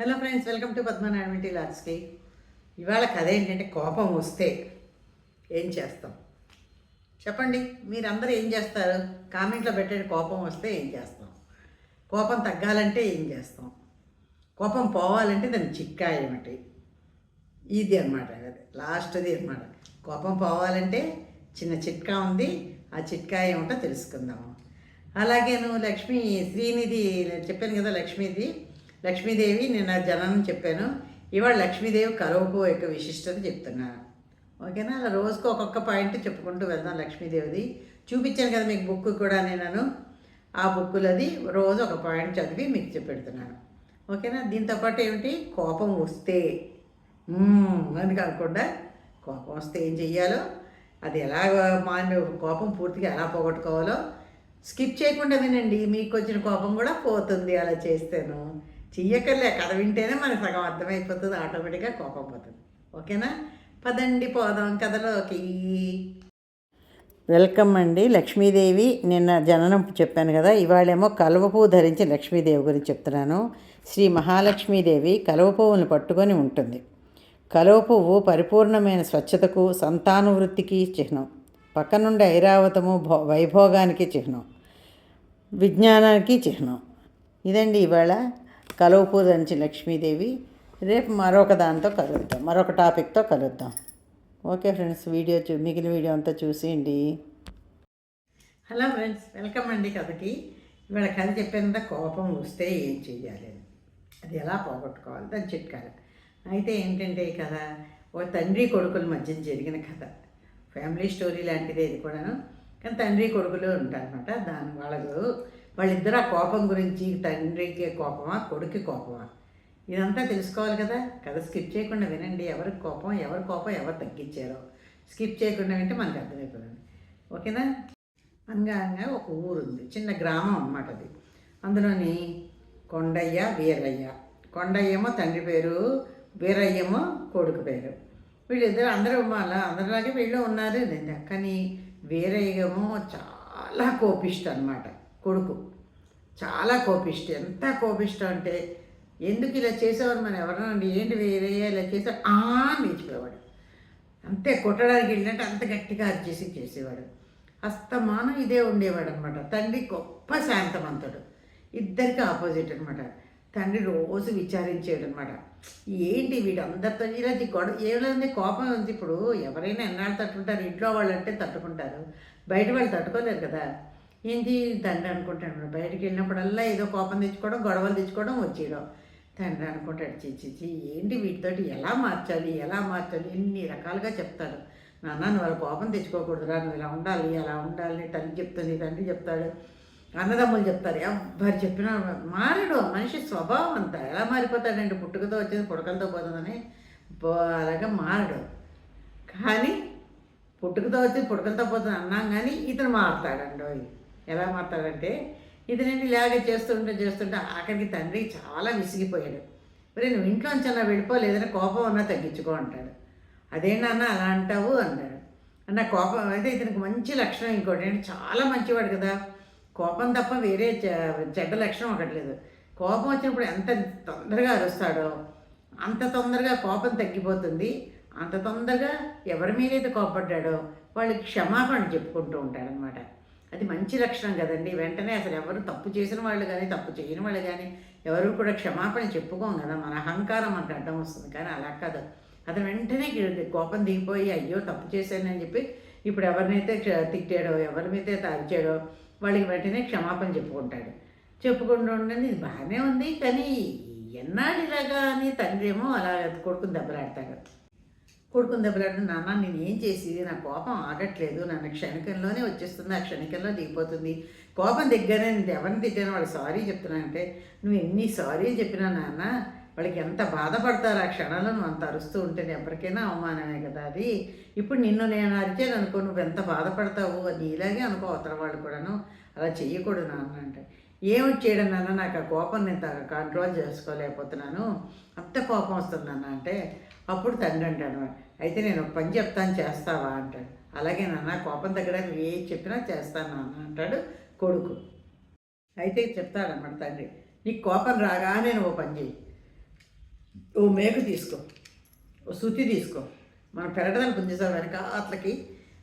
Hello friends welcome to Padmanarayana లాజ్కి ఇవాళ కథ ఏంటంటే కోపం వస్తే ఏం చేస్తాం? చెప్పండి మీరందరూ ఏం చేస్తారు? కామెంట్లో పెట్టండి కోపం వస్తే ఏం చేస్తాం? కోపం తగ్గాలంటే ఏం చేస్తాం? కోపం పోవాలంటే దాన్ని చిక్కా ఏమిటి? ఇది అనమాట లాస్ట్ది అనమాట కోపం పోవాలంటే చిన్న చిట్కా ఉంది ఆ చిట్కా ఏమిటో తెలుసుకుందాము అలాగే నువ్వు లక్ష్మి శ్రీనిధి చెప్పాను కదా లక్ష్మీది లక్ష్మీదేవి నేను జననం చెప్పాను. ఇవాళ లక్ష్మీదేవి కరువుకు యొక్క విశిష్టత చెప్తున్నాను. ఓకేనా? అలా రోజుకు ఒక్కొక్క పాయింట్ చెప్పుకుంటూ వెళ్దాం లక్ష్మీదేవిది. చూపించాను కదా మీకు బుక్ కూడా నేను ఆ బుక్కులది రోజు ఒక పాయింట్ చదివి మీకు చెప్పెడుతున్నాను ఓకేనా? దీంతో పాటు ఏమిటి? కోపం వస్తే. అని కాకుండా కోపం వస్తే ఏం చెయ్యాలో? అది ఎలా మాని కోపం పూర్తిగా ఎలా పోగొట్టుకోవాలో? స్కిప్ చేయకుండా వినండి. మీకు వచ్చిన కోపం కూడా పోతుంది అలా చేస్తేను. చెయ్యకర్లే కథ వింటేనే మనకు సగం అర్థమైపోతుంది ఆటోమేటిక్గా కోపం పోతుంది. ఓకేనా? పదండి పోదాం కథలోకి. వెల్కమ్ అండి లక్ష్మీదేవి. నిన్న జననం చెప్పాను కదా ఇవాళేమో కలువ పువ్వు ధరించి లక్ష్మీదేవి గురించి చెప్తున్నాను. శ్రీ మహాలక్ష్మీదేవి కలువ పువ్వును పట్టుకొని ఉంటుంది. కలువ పువ్వు పరిపూర్ణమైన స్వచ్ఛతకు సంతానవృత్తికి చిహ్నం. పక్కనుండి ఐరావతము భో వైభోగానికి చిహ్నం. విజ్ఞానానికి చిహ్నం. ఇదండి ఇవాళ కలువ లక్ష్మీదేవి రేపు మరొక దాంతో కలుద్దాం మరొక టాపిక్తో కలుద్దాం. ఓకే ఫ్రెండ్స్ వీడియో చూ మిగిలిన వీడియో అంతా చూసేయండి. హలో ఫ్రెండ్స్ వెల్కమ్ అండి కథకి ఇవాళ కథ చెప్పేంత కోపం వస్తే ఏం చెయ్యాలి? అది ఎలా పోగొట్టుకోవాలి? దాని చిట్కాలు. అయితే ఏంటంటే ఈ కథ ఓ తండ్రి కొడుకుల మధ్య జరిగిన కథ. ఫ్యామిలీ స్టోరీ లాంటిదే ఇది కూడాను. కానీ తండ్రి కొడుకులు ఉంటారనమాట దాని వాళ్ళకు వాళ్ళిద్దరు ఆ కోపం గురించి తండ్రికి కోపమా కొడుకు కోపమా? ఇదంతా తెలుసుకోవాలి కదా. కథ స్కిప్ చేయకుండా వినండి. ఎవరికి కోపం ఎవరి కోపం ఎవరు తగ్గించారో. స్కిప్ చేయకుండా వింటే మనకు అర్థమైపోతుంది. ఓకేనా? అంగా ఒక ఊరు ఉంది చిన్న గ్రామం అన్నమాట అది. అందులోని కొండయ్య వీరయ్య. కొండయ్యేమో తండ్రి పేరు వీరయ్యమో కొడుకు పేరు. వీళ్ళిద్దరు అందరూ అలా అందరిలాగే వీళ్ళు ఉన్నారు నేను కానీ వీరయ్యగమో చాలా కోపిష్ట అనమాట కొడుకు. చాలా కోపిష్ట. ఎంత కోపిష్టం అంటే ఎందుకు ఇలా చేసేవారు మనం ఎవరన్నా? ఏంటి వేరే ఇలా చేసే? ఆ లేచిపోయేవాడు. అంతే కొట్టడానికి వెళ్ళినట్టు అంత గట్టిగా అరిచేసి చేసేవాడు. అస్తమానం ఇదే ఉండేవాడు అనమాట తండ్రి గొప్ప శాంతమంతుడు ఇద్దరికి ఆపోజిట్ అనమాట. తండ్రి రోజు విచారించేడు అనమాట ఏంటి వీడు అందరితో ఇలా గొడవ? ఏమైంది కోపం ఉంది ఇప్పుడు ఎవరైనా ఎన్నాళ్ళు తట్టుకుంటారు? ఇంట్లో వాళ్ళు అంటే తట్టుకుంటారు. బయట వాళ్ళు తట్టుకోలేరు కదా. ఏంటి తండ్రి అనుకుంటాడు. బయటికి వెళ్ళినప్పుడల్లా ఏదో కోపం తెచ్చుకోవడం గొడవలు తెచ్చుకోవడం వచ్చేయడం. తండ్రి అనుకుంటాడు చిచ్చి ఏంటి వీటితోటి ఎలా మార్చాలి ఎలా మార్చాలి ఎన్ని రకాలుగా చెప్తాడు నాన్న నువ్వు వాళ్ళ కోపం తెచ్చుకోకూడదురా నువ్వు ఇలా ఉండాలి అలా ఉండాలి తల్లి చెప్తుంది తండ్రి చెప్తాడు అన్నదమ్ములు చెప్తారు. ఎవరు చెప్పినా మారడు మనిషి స్వభావం అంతా. ఎలా మారిపోతాడండి? పుట్టుకతో వచ్చింది పుడకలతో పోతుందని. అలాగే మారడు. కానీ పుట్టుకతో వచ్చి పుడకలతో పోతుంది అన్నాం కానీ ఇతను మారుతాడండి ఎలా మారతారంటే ఇది నేను ఇలాగే చేస్తుంటే చేస్తుంటే ఆఖరికి తండ్రి చాలా విసిగిపోయాడు. మరి నువ్వు ఇంట్లోంచి అలా వెళ్ళిపోలేదని కోపం అన్నా తగ్గించుకో అంటాడు. అదేంటన్నా అలా అంటావు అన్నాడు అన్న కోపం అయితే ఇతనికి మంచి లక్షణం ఇంకోటి అంటే చాలా మంచివాడు కదా. కోపం తప్ప వేరే చె- చెడ్డ లక్షణం ఒకటి లేదు. కోపం వచ్చినప్పుడు ఎంత తొందరగా అరుస్తాడో అంత తొందరగా కోపం తగ్గిపోతుంది. అంత తొందరగా ఎవరి మీదైతే కోపడ్డాడో వాళ్ళకి క్షమాపణ చెప్పుకుంటూ ఉంటాడనమాట అది మంచి లక్షణం కదండి. వెంటనే అసలు ఎవరు తప్పు చేసిన వాళ్ళు కానీ తప్పు చేయని వాళ్ళు కానీ ఎవరు కూడా క్షమాపణ చెప్పుకోం కదా. మన అహంకారం మనకు అడ్డం వస్తుంది. కానీ అలా కాదు. అతను వెంటనే కోపం దిగిపోయి అయ్యో తప్పు చేశానని చెప్పి ఇప్పుడు ఎవరినైతే క్ష- తిట్టాడో ఎవరి మీద అయితే వాళ్ళకి వెంటనే క్షమాపణ చెప్పుకుంటాడు. చెప్పుకుంటూ ఉండని ఇది బాగానే ఉంది. కానీ ఎన్నాళ్ళు ఇలాగా అని తండ్రి ఏమో అలా కొడుకుని దెబ్బలాడతాడు. కొడుకుని దెబ్బలాడిన నాన్న నేను ఏం చేసి నా కోపం ఆగట్లేదు నన్ను క్షణికంలోనే వచ్చేస్తుంది. ఆ క్షణికంలో దిగిపోతుంది. కోపం దగ్గరే నేను ఎవరిని తిట్టాను వాళ్ళు సారీ చెప్తున్నానంటే నువ్వు ఎన్ని సారీ చెప్పినా నాన్న వాళ్ళకి ఎంత బాధపడతారు? ఆ క్షణంలో నువ్వు అంత అరుస్తూ ఉంటే ఎవరికైనా అవమానమే కదా అది. ఇప్పుడు నిన్ను నేను అరిచాను అనుకో నువ్వు ఎంత బాధపడతావు? అది ఇలాగే అనుకో అవతల వాళ్ళు కూడాను అలా చెయ్యకూడదు నాన్న అంటే. ఏమి చేయడం నాన్న? నాకు ఆ కోపం నేను కంట్రోల్ చేసుకోలేకపోతున్నాను. అంత కోపం వస్తుంది నాన్న అంటే అప్పుడు తండ్రి అంటాడు అయితే నేను పని చెప్తాను చేస్తావా? అంటాడు. అలాగే నాన్న కోపం తగ్గడానికి ఏ చెప్పినా చేస్తాను నాన్న అంటాడు కొడుకు. అయితే చెప్తాడన్నమాట తండ్రి నీకు కోపం రాగానే ఓ పని చేయి ఓ మేకు తీసుకో ఓ సుత్తి తీసుకో. మనం పెరటదలు పుంజేసాం వెనక అట్లకి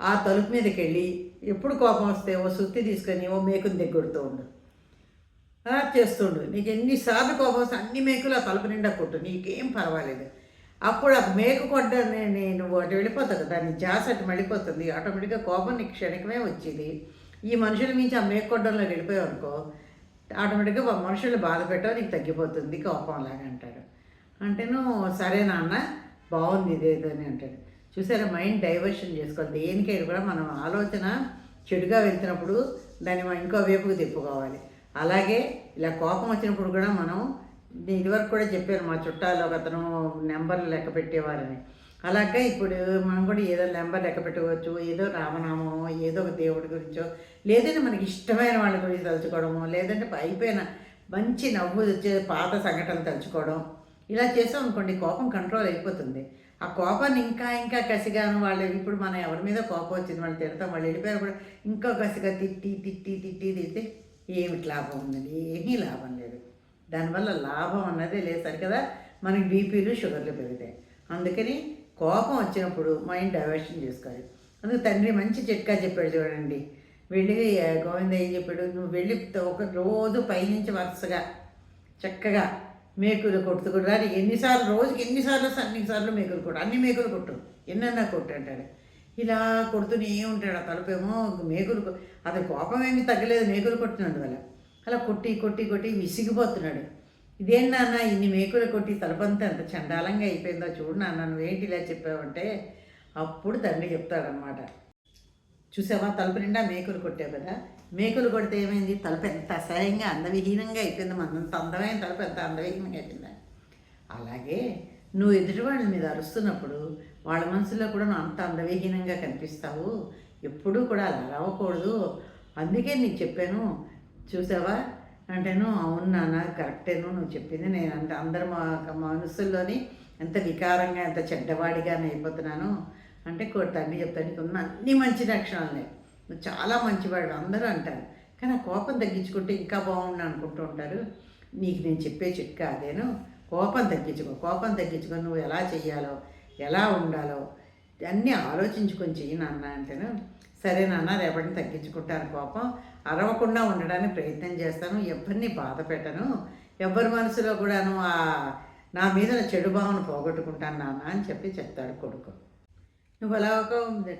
ఆ తలుపు మీదకి వెళ్ళి ఎప్పుడు కోపం వస్తే ఓ సుత్తి తీసుకొని ఓ మేకుని దగ్గొడుతూ ఉండు. అలా చేస్తుండు నీకు ఎన్నిసార్లు కోపం వస్తే అన్ని మేకులు ఆ తలుపు నిండా కొట్టు. నీకేం పర్వాలేదు. అప్పుడు ఆ మేకు కొట్టని నేను అటు వెళ్ళిపోతుంది దాన్ని జాస్ అటు మళ్ళీపోతుంది ఆటోమేటిక్గా కోపం నీకు క్షణికమే వచ్చేది. ఈ మనుషుల మించి ఆ మేకు కొట్టడంలో వెళ్ళిపోయావు అనుకో ఆటోమేటిక్గా మనుషులు బాధ పెట్టావు నీకు తగ్గిపోతుంది కోపం లాగా అంటాడు అంటేను సరే నాన్న బాగుంది ఇదేదో అని అంటాడు చూసారా మైండ్ డైవర్షన్ చేసుకోవాలి. దేనికైనా కూడా మనం ఆలోచన చెడుగా వెళ్తున్నప్పుడు దాన్ని మనం ఇంకో వైపుకు తిప్పుకోవాలి. అలాగే ఇలా కోపం వచ్చినప్పుడు కూడా మనం ఇదివరకు కూడా చెప్పాను మా చుట్టాలు ఒక అతను నెంబర్లు లెక్క పెట్టేవారని. అలాగే ఇప్పుడు మనం కూడా ఏదో నెంబర్ లెక్క పెట్టుకోవచ్చు ఏదో రామనామమో ఏదో ఒక దేవుడి గురించో లేదంటే మనకి ఇష్టమైన వాళ్ళ గురించి తలుచుకోవడమో లేదంటే అయిపోయిన మంచి నవ్వు వచ్చే పాత సంఘటనలు తలుచుకోవడం ఇలా చేసాం అనుకోండి కోపం కంట్రోల్ అయిపోతుంది. ఆ కోపాన్ని ఇంకా ఇంకా కసిగాను వాళ్ళు ఇప్పుడు మనం ఎవరి మీద కోపం వచ్చింది వాళ్ళు తిడతాం వాళ్ళు వెళ్ళిపోయారు కూడా ఇంకా కసిగా తిట్టి తిట్టి తిట్టి తిట్టి ఏమిటి లాభం ఉందండి? ఏమీ లాభం లేదు. దానివల్ల లాభం అన్నదే లేదు. సరి కదా మనకి బీపీలు షుగర్లు పెరుగుతాయి. అందుకని కోపం వచ్చినప్పుడు మైండ్ డైవర్షన్ చేసుకోవాలి. అందుకు తండ్రి మంచి చిట్కా చెప్పాడు చూడండి. వెళ్ళి గోవింద ఏం చెప్పాడు? నువ్వు వెళ్ళి ఒక రోజు పైనుంచి వరుసగా చక్కగా మేకులు కొట్టుకుంటారు ఎన్నిసార్లు రోజుకి ఎన్నిసార్లు అన్నిసార్లు మేకులు కొట్టు అన్ని మేకులు కొట్టు ఎన్నన్నా కొట్టు అంటాడు. ఇలా కొడుతూనే ఉంటాడు ఆ తలుపేమో మేకులు అతని కోపం ఏమీ తగ్గలేదు. మేకులు కొట్టినందువల్ల. అలా కొట్టి కొట్టి కొట్టి విసిగిపోతున్నాడు. ఇదేం నాన్న ఇన్ని మేకులు కొట్టి తలపంతా ఎంత చండాలంగా అయిపోయిందో చూడు నాన్న నువ్వేంటి ఇలా చెప్పావంటే అప్పుడు తండ్రి చెప్తాడనమాట చూసావా? తలుపు నిండా మేకులు కొట్టావు కదా? మేకులు కొడితే ఏమైంది? తలుపు ఎంత అసహ్యంగా అందవిహీనంగా అయిపోయింది. అంత అందమైన తలుపు ఎంత అందవిహీనంగా అయిపోయిందా? అలాగే నువ్వు ఎదుటి వాళ్ళ మీద అరుస్తున్నప్పుడు వాళ్ళ మనసులో కూడా నువ్వు అంత అందవిహీనంగా కనిపిస్తావు. ఎప్పుడూ కూడా అలా రావకూడదు. అందుకే నీకు చెప్పాను చూసావా? అంటేను అవును నాన్న కరెక్టేను నువ్వు చెప్పింది నేను అంత అందరు మా మనసుల్లోని ఎంత వికారంగా ఎంత చెడ్డవాడిగా నేను అయిపోతున్నాను. అంటే కోటి తండ్రి చెప్తాను ఉన్న అన్ని మంచి లక్షణాలే. నువ్వు చాలా మంచివాడు అందరూ అంటారు. కానీ ఆ కోపం తగ్గించుకుంటే ఇంకా బాగుండు అనుకుంటూ ఉంటారు. నీకు నేను చెప్పే చిట్కా అదేను కోపం తగ్గించుకో కోపం తగ్గించుకొని నువ్వు ఎలా చెయ్యాలో ఎలా ఉండాలో అన్నీ ఆలోచించుకొని చెయ్యి నాన్న అంటేను సరే నాన్న రేపటిని తగ్గించుకుంటాను కోపం. అరవకుండా ఉండడానికి ప్రయత్నం చేస్తాను. ఎవరిని బాధ పెట్టను. ఎవరి మనసులో కూడాను ఆ నా మీద చెడు భావన పోగొట్టుకుంటాను నాన్న అని చెప్పి చెప్తాడు కొడుకు. నువ్వు అలా ఒక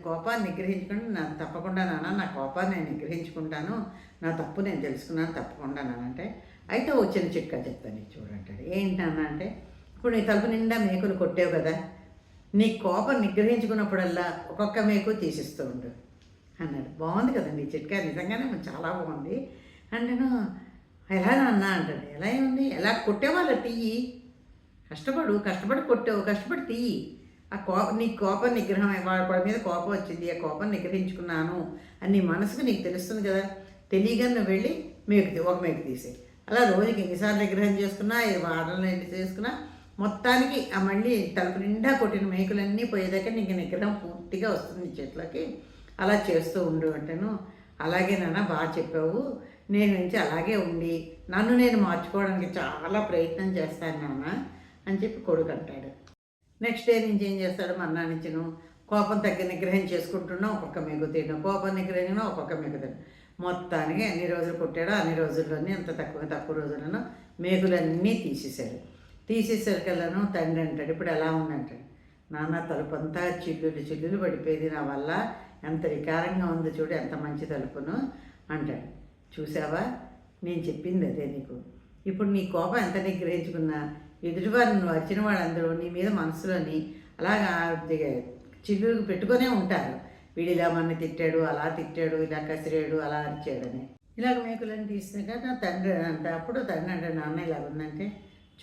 కోపాన్ని నిగ్రహించుకుని నా తప్పకుండా నాన్న నా కోపాన్ని నేను నిగ్రహించుకుంటాను. నా తప్పు నేను తెలుసుకున్నాను తప్పకుండా నాన్న అంటే. అయితే వచ్చిన చిట్కా చెప్తాను నీకు చూడంటాడు ఏంటి నాన్న అంటే ఇప్పుడు నీ తలుపు నిండా మేకులు కొట్టావు కదా. నీ కోపం నిగ్రహించుకున్నప్పుడల్లా ఒక్కొక్క మేకు తీసిస్తూ ఉండు. అన్నాడు. బాగుంది కదండి చిట్కా. నిజంగానే చాలా బాగుంది. అంటేను ఎలా నాన్న? అంటాడు. ఎలా ఉంది ఎలా కొట్టేవాళ్ళ తీయి కష్టపడు కష్టపడి కొట్టావు కష్టపడి తీయి ఆ కోప నీ కోపం నిగ్రహం వాడి మీద కోపం వచ్చింది. ఆ కోపం నిగ్రహించుకున్నాను. అని నీ మనసుకు నీకు తెలుస్తుంది కదా. తెలియగానే నువ్వు వెళ్ళి మేకు ఒక మేకు తీసే అలా రోజుకి ఎన్నిసార్లు నిగ్రహం చేసుకున్నా ఏ వారంలో ఎన్ని చేసుకున్నా మొత్తానికి ఆ మళ్ళీ తలుపు నిండా కొట్టిన మేకులన్నీ పోయేదాకా నీకు నిగ్రహం పూర్తిగా వస్తుంది నీ చేతిలోకి. అలా చేస్తూ ఉండు అంటాను అలాగే నాన్న బాగా చెప్పావు. నేను నుంచి అలాగే ఉండి నన్ను నేను మార్చుకోవడానికి చాలా ప్రయత్నం చేస్తాను నాన్న అని చెప్పి కొడుకు అంటాడు. నెక్స్ట్ డే నుంచి ఏం చేస్తాడు? మన్నా నుంచిను కోపం తగ్గ నిగ్రహం చేసుకుంటున్నా ఒక్కొక్క మెగు తినడం కోపం నిగ్రహం ఒక్కొక్క మెగు తినడం. మొత్తానికి ఎన్ని రోజులు పుట్టాడో అన్ని రోజుల్లోనే అంత తక్కువ తక్కువ రోజులను మేకులన్నీ తీసేశాడు. తీసేసరికల్లాను తండ్రి అంటాడు ఇప్పుడు ఎలా ఉందంటాడు నాన్న తలుపంతా చిల్లులు చిల్లులు పడిపోయేది నా వల్ల. ఎంత వికారంగా ఉందో చూడు ఎంత మంచి తలుపును అంటాడు. చూసావా? నేను చెప్పింది అదే నీకు. ఇప్పుడు నీ కోపం ఎంత నిగ్రహించుకున్నా ఎదుటివారు నువ్వు వచ్చిన వాళ్ళందరూ నీ మీద మనసులోని అలాగా దిగ- పెట్టుకునే పెట్టుకొనే ఉంటారు. వీడు ఇలా మన తిట్టాడు అలా తిట్టాడు ఇలా కసిరాడు అలా అరిచాడని. ఇలాగ మేకులను తీసినాక నా తండ్రి అంటే అప్పుడు తండ్రి అంటే నాన్న ఇలా ఉందంటే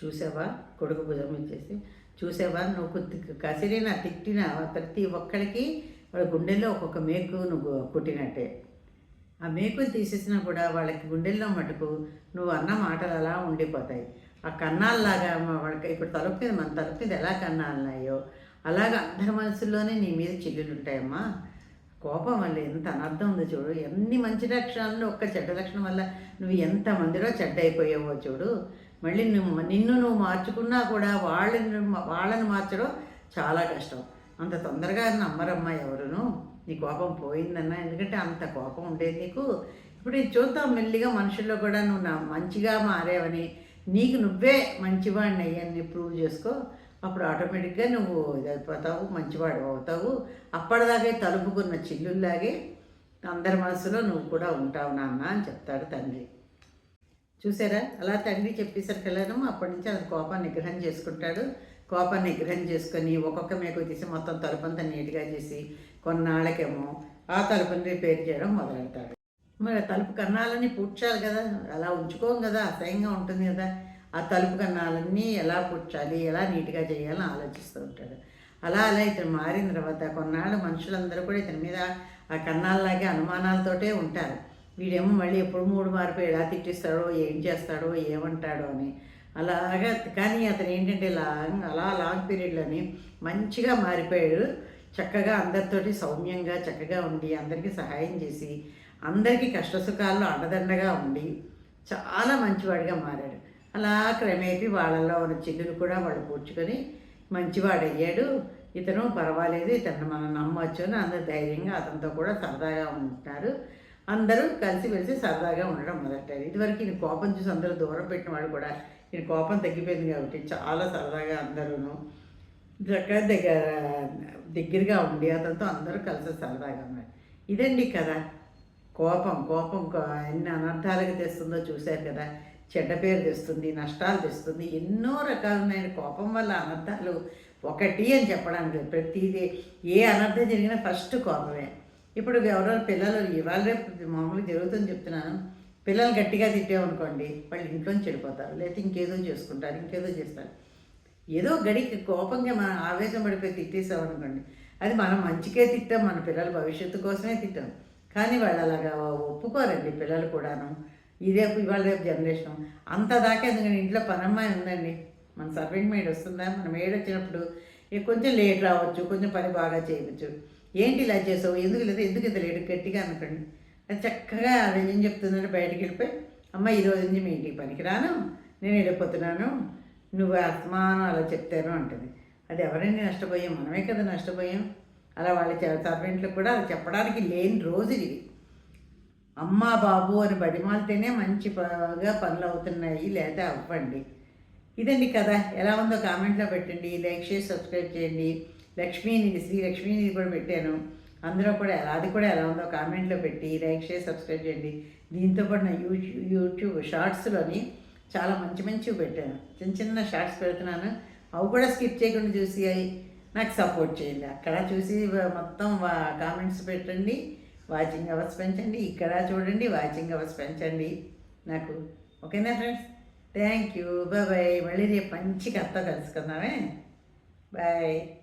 చూసావా? కొడుకు భుజం ఇచ్చేసి చూసావా? నువ్వు కొద్ది కసిరిన తిట్టిన ప్రతి ఒక్కడికి వాళ్ళ గుండెల్లో ఒక్కొక్క మేకు నువ్వు కుట్టినట్టే. ఆ మేకులు తీసేసినా కూడా వాళ్ళకి గుండెల్లో మటుకు నువ్వు అన్న మాటలు అలా ఉండిపోతాయి. ఆ కన్నాల్లాగా వాళ్ళకి ఇప్పుడు తలుపు మీద మన తలుపు మీద ఎలా కన్నాలున్నాయో అలాగ అందరి మనసుల్లోనే నీ మీద చిల్లులు ఉంటాయమ్మా. కోపం వల్ల ఎంత అనర్థం ఉందో చూడు. ఎన్ని మంచి లక్షణాలను ఒక్క చెడ్డ లక్షణం వల్ల నువ్వు ఎంత మందిలో చెడ్డ అయిపోయావో చూడు. మళ్ళీ నువ్వు నిన్ను నువ్వు మార్చుకున్నా కూడా వాళ్ళని వాళ్ళని మార్చడం చాలా కష్టం. అంత తొందరగా నమ్మరమ్మా ఎవరును. నీ కోపం పోయిందన్నా. ఎందుకంటే అంత కోపం ఉండేది నీకు. ఇప్పుడు నేను చూద్దాం మెల్లిగా మనుషుల్లో కూడా నువ్వు నా మంచిగా మారేవని. నీకు నువ్వే మంచివాడిని అయ్యని ప్రూవ్ చేసుకో. అప్పుడు ఆటోమేటిక్గా నువ్వు ఇది అయిపోతావు మంచివాడు అవుతావు. అప్పటిదాకే తలుపుకున్న చిల్లుల్లాగే అందరి మనసులో నువ్వు కూడా ఉంటావు నాన్న అని చెప్తాడు తండ్రి. చూసారా? అలా తండ్రి చెప్పేసరికెళ్ళాను అప్పటి నుంచి అతని కోపాన్ని నిగ్రహం చేసుకుంటాడు. కోపాన్ని నిగ్రహం చేసుకొని ఒక్కొక్క మేకు తీసి మొత్తం తలుపంతా నీట్గా చేసి కొన్నాళ్ళకేమో ఆ తలుపుని రిపేర్ చేయడం మొదలెడతాడు. మరి తలుపు కన్నాలన్నీ పూడ్చాలి కదా అలా ఉంచుకోం కదా అసహ్యంగా ఉంటుంది కదా. ఆ తలుపు కన్నాలన్నీ ఎలా పూడ్చాలి ఎలా నీట్గా చేయాలని ఆలోచిస్తూ ఉంటాడు. అలా అలా ఇతను మారిన తర్వాత కొన్నాళ్ళు మనుషులందరూ కూడా ఇతని మీద ఆ కన్నాళ్ళలాగే అనుమానాలతోటే ఉంటారు. వీడేమో మళ్ళీ ఎప్పుడు మూడు మారిపోయి ఎలా తిట్టిస్తాడో ఏం చేస్తాడో ఏమంటాడో అని. అలాగా. కానీ అతను ఏంటంటే లాంగ్ అలా లాంగ్ పీరియడ్లోని మంచిగా మారిపోయాడు. చక్కగా అందరితోటి సౌమ్యంగా చక్కగా ఉండి అందరికీ సహాయం చేసి అందరికీ కష్టసుఖాల్లో అండదండగా ఉండి చాలా మంచివాడిగా మారాడు. అలా క్రమేపీ వాళ్ళల్లో ఉన్న చిల్లులు కూడా వాళ్ళు పూడ్చుకొని మంచివాడయ్యాడు. ఇతను పర్వాలేదు ఇతను మనం నమ్మొచ్చు అని అందరు ధైర్యంగా అతనితో కూడా సరదాగా ఉంటున్నారు అందరూ కలిసి వెలిసి సరదాగా ఉండడం మొదలెట్టారు ఇదివరకు ఈయన కోపం చూసి అందరూ దూరం పెట్టిన వాళ్ళు కూడా ఈయన కోపం తగ్గిపోయింది కాబట్టి చాలా సరదాగా అందరూను చక్కగా దగ్గర దగ్గరగా ఉండి అతనితో అందరూ కలిసి సరదాగా ఉన్నారు. ఇదండి కదా కోపం కోపం ఎన్ని అనర్థాలకు తెస్తుందో చూశారు కదా. చెడ్డ పేరు తెస్తుంది నష్టాలు తెస్తుంది ఎన్నో రకాలైన కోపం వల్ల అనర్థాలు ఒకటి అని చెప్పడానికి ప్రతిదీ ఏ అనర్థం జరిగినా ఫస్ట్ కోపమే. ఇప్పుడు ఎవరో పిల్లలు ఇవాళ రేపు మామూలుగా జరుగుతుందని చెప్తున్నాను. పిల్లలు గట్టిగా తిట్టామనుకోండి వాళ్ళు ఇంట్లోంచి చెడిపోతారు. లేకపోతే ఇంకేదో చేసుకుంటారు ఇంకేదో చేస్తారు. ఏదో గడికి కోపంగా మనం ఆవేశం పడిపోయి తిట్టేసాం అనుకోండి అది మనం మంచికే తిట్టాం మన పిల్లల భవిష్యత్తు కోసమే తిట్టాం. కానీ వాళ్ళు అలాగా ఒప్పుకోరండి పిల్లలు కూడాను. ఇదే ఇవాళ రేపు జనరేషన్. అంత దాకా ఎందుకంటే ఇంట్లో పనమ్మాయి ఉందండి. మన సర్వెంట్ మేడ్ వస్తుందా? మన మేడ్ వచ్చినప్పుడు ఇక కొంచెం లేట్ రావచ్చు కొంచెం పని బాగా చేయవచ్చు. ఏంటి ఇలా చేసావు? ఎందుకు లేదు? ఎందుకు ఇంత లేట్? గట్టిగా అనుకోండి. చక్కగా అది ఏం చెప్తుందంటే వెళ్ళిపోయి అమ్మ ఈ రోజు నుంచి మీ ఇంటికి పనికిరాను నేను వెళ్ళిపోతున్నాను నువ్వు అస్మానం అలా చెప్తాను అంటుంది. అది ఎవరైనా నష్టపోయాం మనమే కదా నష్టపోయాం. అలా వాళ్ళ సర్వెంట్లకు కూడా అది చెప్పడానికి లేని రోజు ఇది. అమ్మా బాబు అని బడిమాలితేనే మంచి బాగా పనులు అవుతున్నాయి లేదా అవ్వండి. ఇదండి కదా ఎలా ఉందో కామెంట్లో పెట్టండి. లైక్ చేసి సబ్స్క్రైబ్ చేయండి. లక్ష్మీని శ్రీ లక్ష్మీని కూడా పెట్టాను. అందులో కూడా ఎలా అది కూడా ఎలా ఉందో కామెంట్లో పెట్టి లైక్ చేసి సబ్స్క్రైబ్ చేయండి. దీంతో పాటు నా యూట్యూబ్ యూట్యూబ్ షార్ట్స్లోని చాలా మంచి మంచివి పెట్టాను. చిన్న చిన్న షార్ట్స్ పెడుతున్నాను. అవి కూడా స్కిప్ చేయకుండా చూసి నాకు సపోర్ట్ చేయండి. అక్కడ చూసి మొత్తం కామెంట్స్ పెట్టండి. వాచింగ్ అవర్స్ పెంచండి. ఇక్కడ చూడండి వాచింగ్ అవర్స్ పెంచండి. నాకు. ఓకేనా friends thank you bye bye మళ్ళీ రేపు మంచి కథ కలుసుకుందామే. బాయ్